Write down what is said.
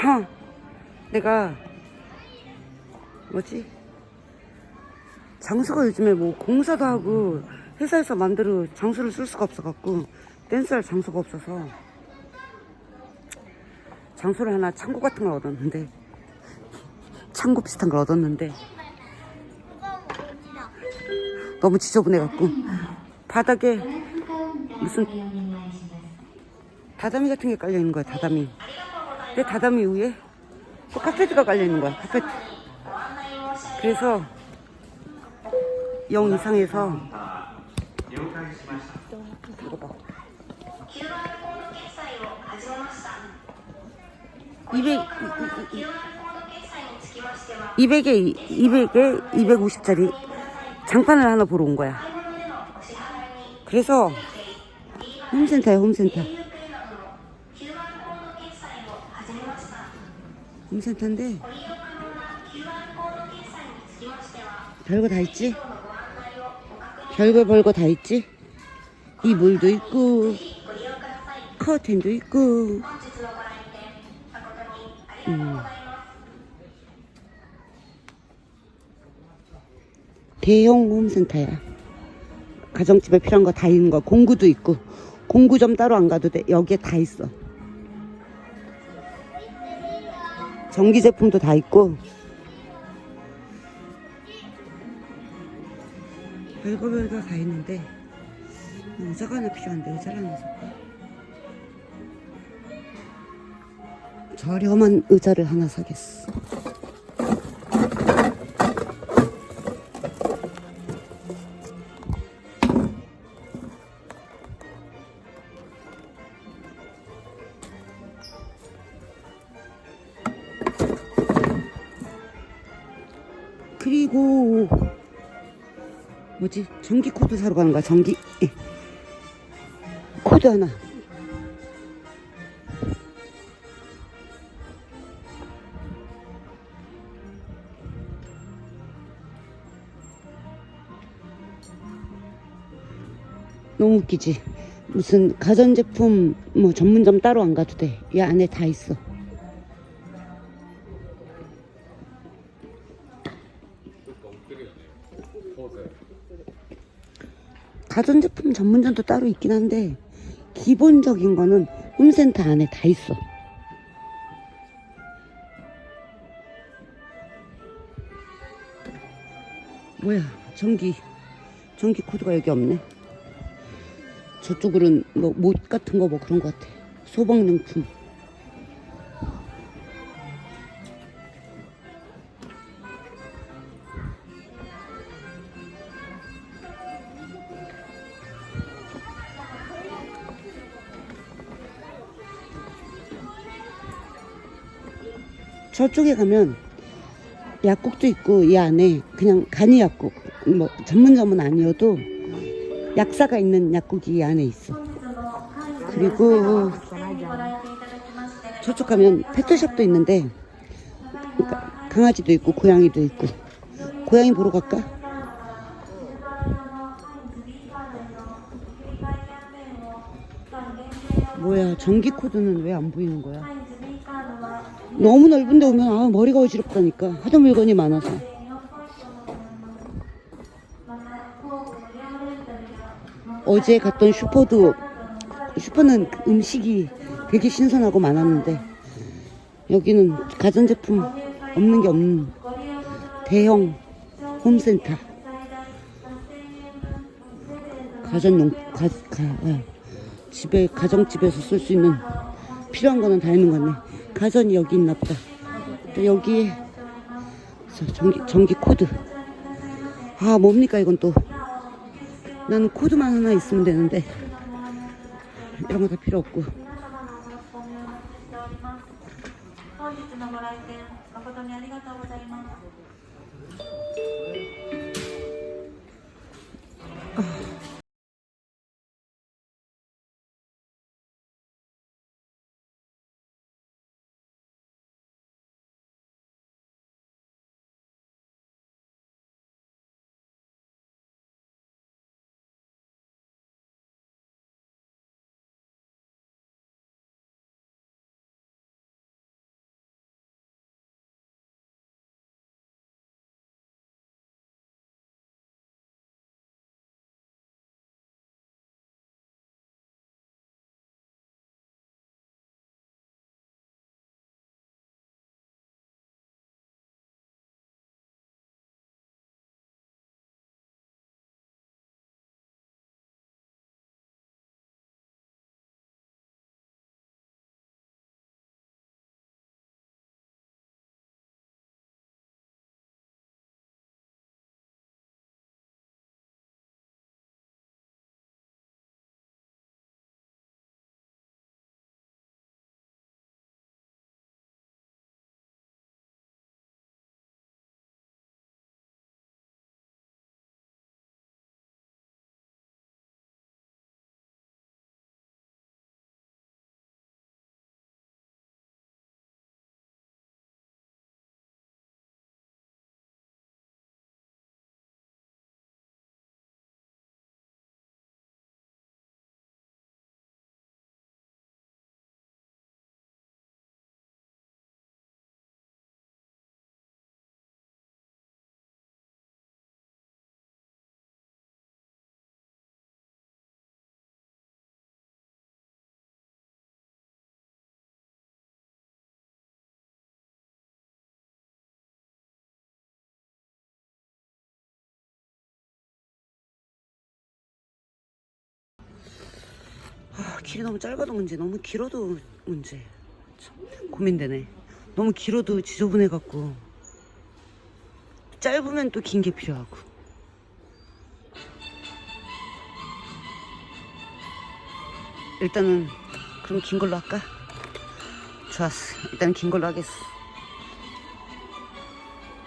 하! 내가 뭐지? 장수가 요즘에 뭐 공사도 하고 회사에서 만들어 장수를 쓸 수가 없어갖고 댄스할 장소가 없어서 장소를 하나 창고 같은 걸 얻었는데 창고 비슷한 걸 얻었는데 너무 지저분해갖고 바닥에 무슨 다다미 같은 게 깔려 있는 거야 다다미 근데 다다미 위에 또 카페트가 깔려 있는 거야 카페트 그래서 영 이상해서 이거 봐 200, 200에 200에 250짜리 장판을 하나 보러 온 거야. 그래서 홈센터야 홈센터. 홈센터인데 별거 다 있지? 별거 별거 다 있지? 이불도 있고 커튼도 있고 음. 대형 홈센터야. 가정집에 필요한 거 다 있는 거. 공구도 있고. 공구 점 따로 안 가도 돼. 여기에 다 있어. 전기 제품도 다 있고. 별거 별거 다 있는데 의자가 하나 필요한데 의자를 하나 살까? 저렴한 의자를 하나 사겠어. 그리고 뭐지? 전기 코드 사러 가는 거야 전기. 예. 코드 하나. 너무 웃기지? 무슨 가전제품 뭐 전문점 따로 안 가도 돼이 안에 다 있어 가전제품 전문점도 따로 있긴 한데 기본적인 거는 홈센터 안에 다 있어. 뭐야 전기 전기 코드가 여기 없네. 저쪽으로는 뭐 못 같은 거 뭐 그런 거 같아. 소방용품. 저쪽에 가면 약국도 있고 이 안에 그냥 간이 약국 뭐 전문점은 아니어도 약사가 있는 약국이 이 안에 있어. 그리고 저쪽 가면 페트샵도 있는데 그러니까 강아지도 있고 고양이도 있고 고양이 보러 갈까? 뭐야 전기 코드는 왜 안 보이는 거야? 너무 넓은데 오면 아 머리가 어지럽다니까. 하도 물건이 많아서. 어제 갔던 슈퍼도 슈퍼는 음식이 되게 신선하고 많았는데 여기는 가전제품 없는 게 없는 대형 홈센터. 가전용 가, 가 아, 집에 가정집에서 쓸 수 있는 필요한 거는 다 있는 거네 가전이 여기 있나 보다. 저 전기 전기 코드. 아 뭡니까 이건 또. 나는 코드만 하나 있으면 되는데. 이런 거 다 필요 없고 길이 너무 짧아도 문제, 너무 길어도 문제. 참, 고민되네. 너무 길어도 지저분해갖고. 짧으면 또 긴 게 필요하고. 일단은 그럼 긴 걸로 할까? 좋았어. 일단 긴 걸로 하겠어.